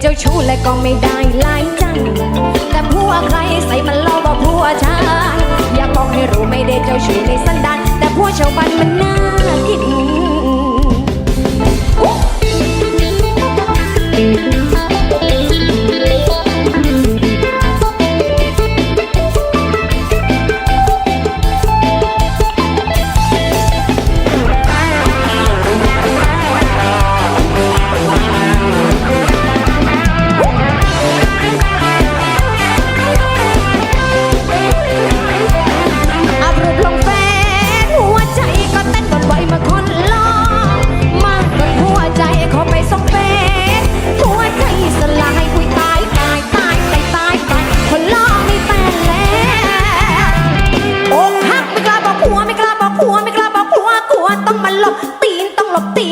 เจ้าชู้และก็ไม่ได้หลายจัง แต่ผัวใครใส่มันเล่อว่าผัวชายอยากบอกให้รู้ไม่ได้เจ้าชู้ในสันดานแต่ผัวชาวบ้านมันน่ากิน ผัวไม่กล้าบอกผัวกลัวต้องมาหลบตีนต้องหลบตีน